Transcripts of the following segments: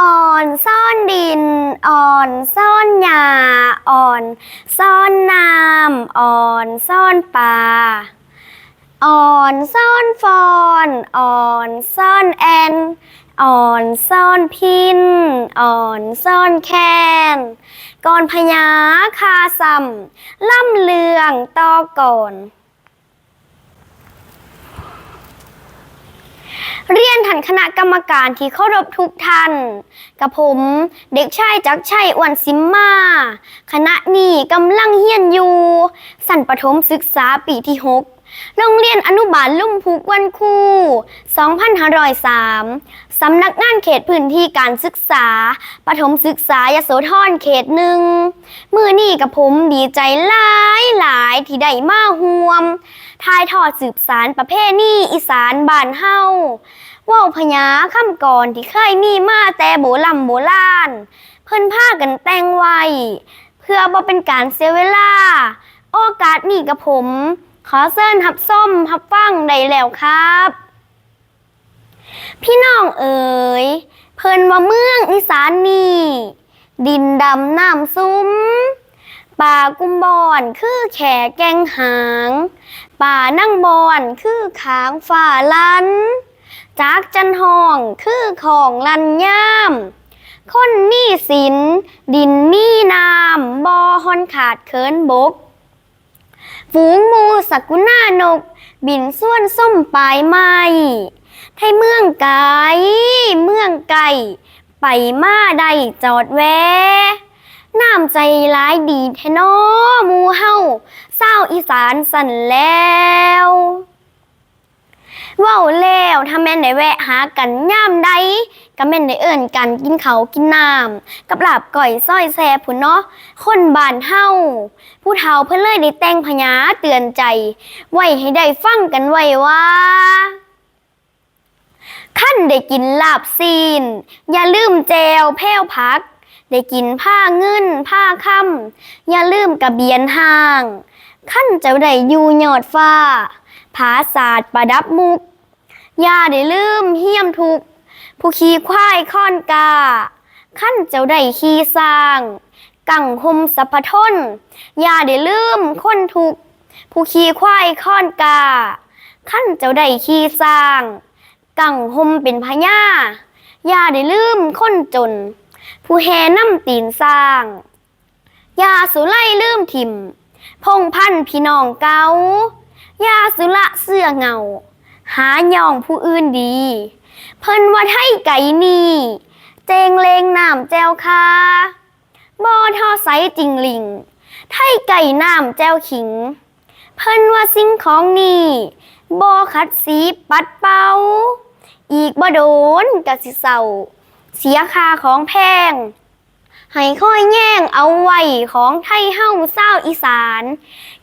อ่อนซ่อนดิน อ่อนซ่อนหญ้าอ่อน ซ่อนน้ำอ่อนซ่อนป่าอ่อนซ่อนฟอนอ่อนซ่อนแอนอ่อนซ่อนพินอ่อนซ่อนแคนก่อนพญาคาซัมล่ำเลืองต่อก่อน เรียนทันคณะกรรมการที่เคารพทุกท่าน กับผมเด็กชายจักชัยอ้วนซิมมาคณะนี้กำลังเฮียนอยู่ สันปฐมศึกษาปีที่6 โรงเรียนอนุบาลลุ่มพุกวันคู2503 สำนักงานเขตพื้นที่การศึกษา ปฐมศึกษายโสธรเขตหนึ่ง มือนี่กับผมดีใจหลายหลายที่ได้มาห่วม ทายทอดสืบสารประเพณีอีสานบ้านเฮาว่าวพญาคำก่อนที่เคยมีมาแต่โบลำโบราณ เพิ่นพากันแต่งไว้ เพื่อบ่เป็นการเสียเวลา โอกาสนี้กับผม ขอเชิญหับส้มหับฟังได้แล้วครับ พี่น้องเอ๋ย เพิ่นว่าเมืองอีสานนี่ ดินดำน้ำซุ้ม ป่ากุมบอนคือแขแกงหาง ป่านั่งบอนคือขางฝ่าลัน จากจันห้องคือของลันย่ามคนมีสินดินมีน้ำบอฮอนขาดเคินบก ฝูงมูสักุณานก บินส่วนส้มปลายไม้ไทยเมืองไกเมืองไก่ไปมาได้จอดแวะน้ำใจร้ายดีแทนอมูเฮาเศร้าอีสานสั่นแล้วเว้าแล้วถ้าแม่ นได้แวะหากันย่ามใดก็แม่นได้เอิ่นกันกินเขากินน้ำกับลาบก่อยซ้อยแซ่พุ่นเนาะคนบ้านเฮาผู้เฒ่าเพิ่นเลยได้แต่งพญาเตือนใจ ไว้ให้ได้ฟังกันไว้ว่าขั้นได้กินลาบซีน อย่าลืมแจวแพ้วพัก ได้กินผ้าเงินผ้าค่ำอย่าลืมกระเบียนห่าง ขั้นจ้าได้อยู่ยอดฟ้า ผาศาสตร์ประดับมุก อย่าได้ลืมเฮียมทุก ผู้ขี่ควายค่อนกา ขั้นเจ้าได้ขี่สร้าง กังหมสัพทน อย่าได้ลืมคนทุก ผู้ขี่ควายค่อนกา ขั้นเจ้าได้ขี่สร้าง กังหมเป็นพญาอย่าได้ลืมคนจน ผู้แห่น้ำตีนสร้าง อย่าสุไลลืมถิ่ม พงพันพี่น้องเกาอย่าสุละเสื้อเงา หาย่องผู้อื่นดี เพิ่นว่าไทยไก่นี่เจงเลงน้ำแจวคาบอทอไซจริงลิง ไทยไก่น้ำแจวขิง เพิ่นว่าสิ่งของนี่บอคัดสีปัดเป่าอีกบ่โดนกะสิเศร้าเสียค่าของแพง ให้ค่อยแย่งเอาไว้ของไทยเฮ้าเศร้าอีสาน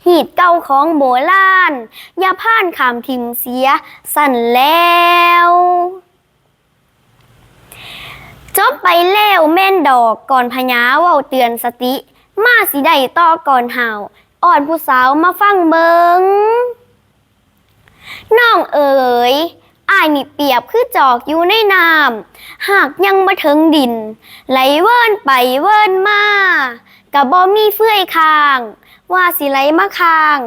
หีดเก่าของโบราณอย่าพ่านขามทิมเสียสั่นแล้ว จบไปแล้วแม่นดอกก่อนพญาเว้าเตือนสติ มาสิได้ต่อก่อนเห่าอ่อนผู้สาวมาฟังเบิงน้องเอ๋ยายนี่เปรียบคือจอกอยู่ในน้ำหากยังมาถึงดิน ไหลเวิ้นไปเวิ้นมากับบ่มีเฟื่อยคาง ว่าสิไหลมาคาง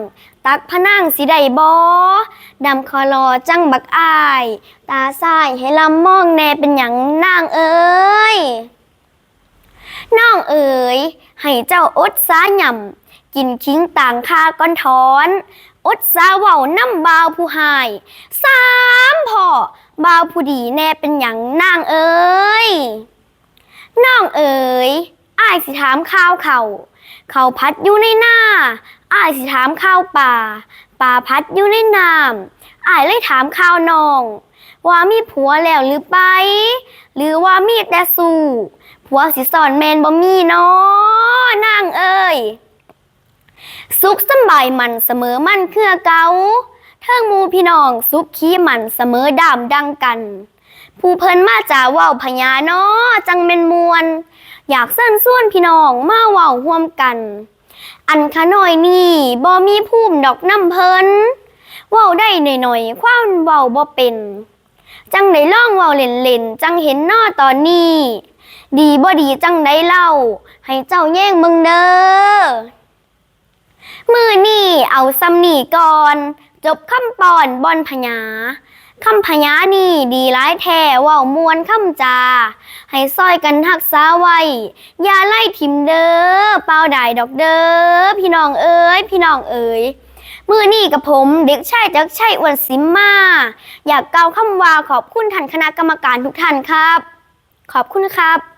ตักพนังสิได้บ่ดำคอรอจังบักอาย ตาซ้ายให้ลำมองแน่เป็นหยังนางเอ๋ยน้องเอ๋ยให้เจ้าอดสาหย่ำกินคิงต่างคาก้อนถอน อดสาเว้าน้ำบาวผู้หายสามพ่อบาวผู้ดีแน่เป็นหยังนางเอ๋ยน้องเอ๋ยอ้ายสิถามข้าวเขาเขาพัดอยู่ในหน้าอ้ายสิถามข้าวป่าป่าพัดอยู่ในน้ำอ้ายเลยถามข้าวน้อง ว่ามีผัวแล้วหรือไป หรือว่ามีแต่สู่ผัวสิสอนแมนบ่มีเนาะนางเอ้ย สุขสบายมันเสมอมันเครือเกาเทิงมูพี่น้องสุขขี้มันเสมอดามดังกัน ผู้เพิ่นมาจาว้าพญานาะจังเป็นมวล อยากเส้นส่วนพี่น้องมาว้าร่วมกัน อันขาน้อยนี่บ่มีภูมิดอกน้ำเพิ่นว้าวได้หน่อยๆความว้าวบ่เป็น จังได้ล่องว้าวเล่นๆจังเห็นนอตอนนี้ ดีบ่ดีจังได้เล่า ให้เจ้าแย่งมึงเด้อ มือนี่เอาซ้ำนี่ก่อน จบคำปอนบอนพญาคำพญานี่ดีร้ายแท้ว่ามวนคำจา ให้ซอยกันทักษาไว้ อย่าไล่ทิมเด้อเปล่าได้ดอกเด้อพี่น้องเอ้ยพี่น้องเอ้ยมือนี่กับผมเด็กชายจักชัยอวนสิมมา อยากกล่าวคำว่าขอบคุณท่านคณะกรรมการทุกท่านครับ ขอบคุณครับ